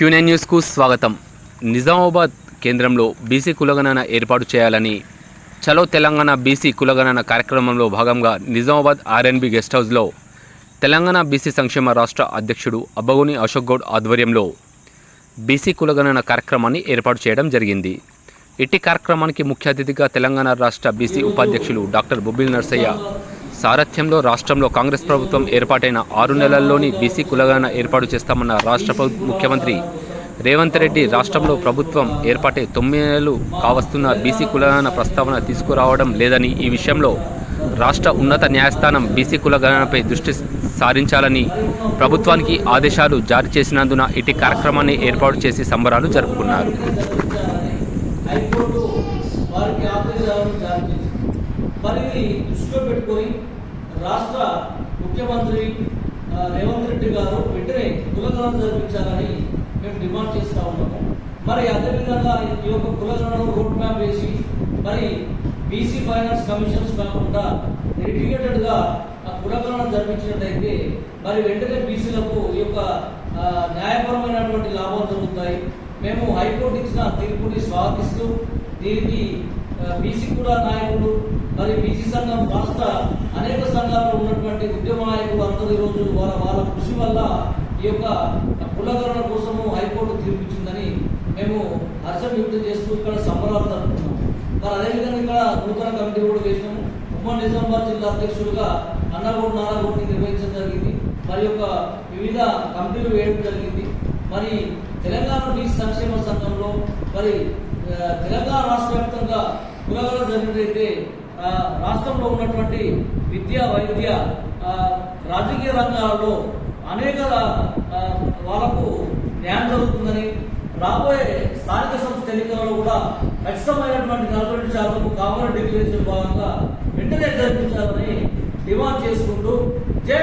Quinine న్యూస్కు స్వాగతం. నిజామాబాద్ కేంద్రంలో బీసీ కులగణన ఏర్పాటు చేయాలని చలో తెలంగాణ బీసీ కులగణన కార్యక్రమంలో భాగంగా నిజామాబాద్ ఆర్ఎన్బి గెస్ట్ హౌస్లో తెలంగాణ బీసీ సంక్షేమ రాష్ట్ర అధ్యక్షుడు అబ్బగోని అశోక్ గౌడ్ ఆధ్వర్యంలో బీసీ కులగణన కార్యక్రమాన్ని ఏర్పాటు చేయడం జరిగింది. ఇట్టి కార్యక్రమానికి ముఖ్య అతిథిగా తెలంగాణ రాష్ట్ర బీసీ ఉపాధ్యక్షులు డాక్టర్ బొబ్బిల్ నర్సయ్య సారథ్యంలో రాష్ట్రంలో కాంగ్రెస్ ప్రభుత్వం ఏర్పాటైన ఆరు నెలల్లోని బీసీ కులగణన ఏర్పాటు చేస్తామన్న రాష్ట్ర ముఖ్యమంత్రి రేవంత్ రెడ్డి రాష్ట్రంలో ప్రభుత్వం ఏర్పాటై తొమ్మిది నెలలు కావస్తున్న బీసీ కులగణన ప్రస్తావన తీసుకురావడం లేదని ఈ విషయంలో రాష్ట్ర ఉన్నత న్యాయస్థానం బీసీ కులగణనపై దృష్టి సారించాలని ప్రభుత్వానికి ఆదేశాలు జారీ చేసినందున ఇటు కార్యక్రమాన్ని ఏర్పాటు చేసి సంబరాలు జరుపుకున్నారు. మరి ఇది దృష్టిలో పెట్టుకొని రాష్ట్ర ముఖ్యమంత్రి రేవంత్ రెడ్డి గారు వెంటనే కులగణన జరిపించాలని మేము డిమాండ్ చేస్తా ఉన్నాము. మరి అదేవిధంగా ఈ యొక్క కులగణన రోడ్ మ్యాప్ వేసి మరి బీసీ ఫైనాన్స్ కమిషన్స్ కాకుండా రెడ్యుకేటెడ్గా ఆ కులగణన జరిపించినట్టయితే మరి వెంటనే బీసీలకు ఈ యొక్క న్యాయపరమైనటువంటి లాభాలు జరుగుతాయి. మేము హైకోర్టు ఇచ్చిన తీర్పుని స్వాగతిస్తూ దీనికి బీసీ కూడా నాయకులు మరి బీసీ సంఘం రాష్ట్ర అనేక సంఘాల్లో ఉన్నటువంటి ఉద్యమ నాయకులు అందరూ ఈరోజు వాళ్ళ వాళ్ళ కృషి వల్ల ఈ యొక్క కులగణన కోసము హైకోర్టు తీర్పిచ్చిందని మేము హర్షం వ్యక్తం చేస్తూ ఇక్కడ సంబరాలు జరుపుకున్నాం. మరి అదేవిధంగా ఇక్కడ నూతన కమిటీ కూడా వేసినాము. ఉమ్మడి నిజామాబాద్ జిల్లా అధ్యక్షుడిగా అన్నగోడు నారాగోడిని నిర్వహించడం జరిగింది. మరి యొక్క వివిధ కమిటీలు వేయడం జరిగింది. మరి తెలంగాణ నీటి సంక్షేమ సంఘంలో మరి తెలంగాణ రాష్ట్ర వ్యాప్తంగా కులగణన జరిగినట్లయితే రాష్ట్రంలో ఉన్నటువంటి విద్య వైద్య రాజకీయ రంగాలలో అనేక వాళ్ళకు న్యాయం జరుగుతుందని రాబోయే స్థానిక సంస్థ ఎన్నికలలో కూడా ఖచ్చితమైనటువంటి నలభై రెండు శాతం కామన్ డిక్లరేషన్ భాగంగా వెంటనే జరిపించాలని డిమాండ్ చేసుకుంటూ జై